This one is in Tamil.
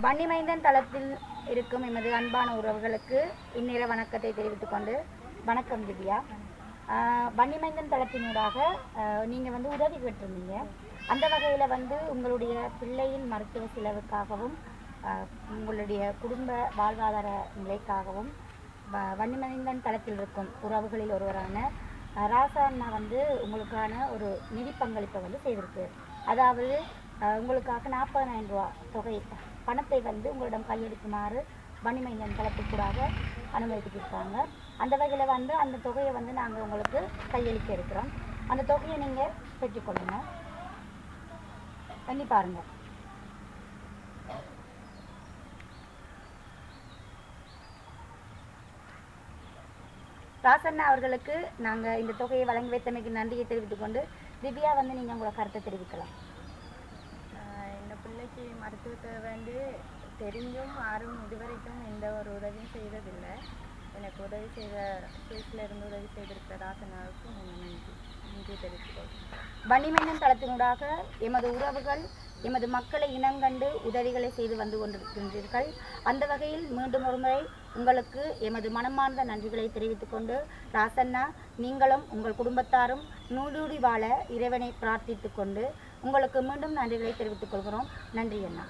வன்னிமைந்தன் தளத்தில் இருக்கும் எமது அன்பான உறவுகளுக்கு இந்நேர வணக்கத்தை தெரிவித்துக் கொண்டு வணக்கம் திவ்யா. வன்னிமைந்தன் தளத்தினூடாக நீங்கள் வந்து உதவி பெற்றிருந்தீங்க. அந்த வகையில் வந்து உங்களுடைய பிள்ளையின் மருத்துவ செலவுக்காகவும் உங்களுடைய குடும்ப வாழ்வாதார நிலைக்காகவும் வ- வன்னிமைந்தன் தளத்தில் இருக்கும் உறவுகளில் ஒருவரான ராசா அண்ணா வந்து உங்களுக்கான ஒரு நிதி பங்களிப்பை வந்து செய்திருக்கு அதாவது உங்களுக்காக நாற்பதாயிரம் ரூபா தொகை பணத்தை வந்து உங்களிடம் கையளிக்குமாறு வன்னிமைந்தன் தளத்துக்கூடாக அனுமதித்திருக்காங்க அந்த வகையில் வந்து அந்த தொகையை வந்து நாங்கள் உங்களுக்கு கையளிக்க இருக்கிறோம். அந்த தொகையை நீங்கள் பெற்றுக்கொள்ளுங்க. பண்ணி பாருங்கள் ராசண்ணா அவர்களுக்கு நாங்கள் இந்த தொகையை வழங்கி வைத்தமைக்கு நன்றியை தெரிவித்துக் கொண்டு திவ்யா வந்து நீங்கள் உங்களோட கருத்தை தெரிவிக்கலாம். பிள்ளைக்கு மருத்துவத்தை வந்து தெரிஞ்சும் யாரும் இதுவரைக்கும் எந்த ஒரு உதவியும் செய்ததில்லை. எனக்கு உதவி செய்த சுவிஸ்ல இருந்து உதவி செய்திருக்கிற ராசனாவுக்கு நன்றி. நன்றி தெரிவித்துக்கொள்கிறேன் வன்னிமன்னன் தளத்தினூடாக எமது உறவுகள் எமது மக்களை இனங்கண்டு உதவிகளை செய்து வந்து கொண்டிருக்கின்றீர்கள். அந்த வகையில் மீண்டும் ஒருமுறை உங்களுக்கு எமது மனமார்ந்த நன்றிகளை தெரிவித்துக் கொண்டு ராசண்ணா நீங்களும் உங்கள் குடும்பத்தாரும் நூலூடி வாழ இறைவனை பிரார்த்தித்துக் கொண்டு உங்களுக்கு மீண்டும் நன்றிகளை தெரிவித்துக் கொள்கிறோம். நன்றி அண்ணா.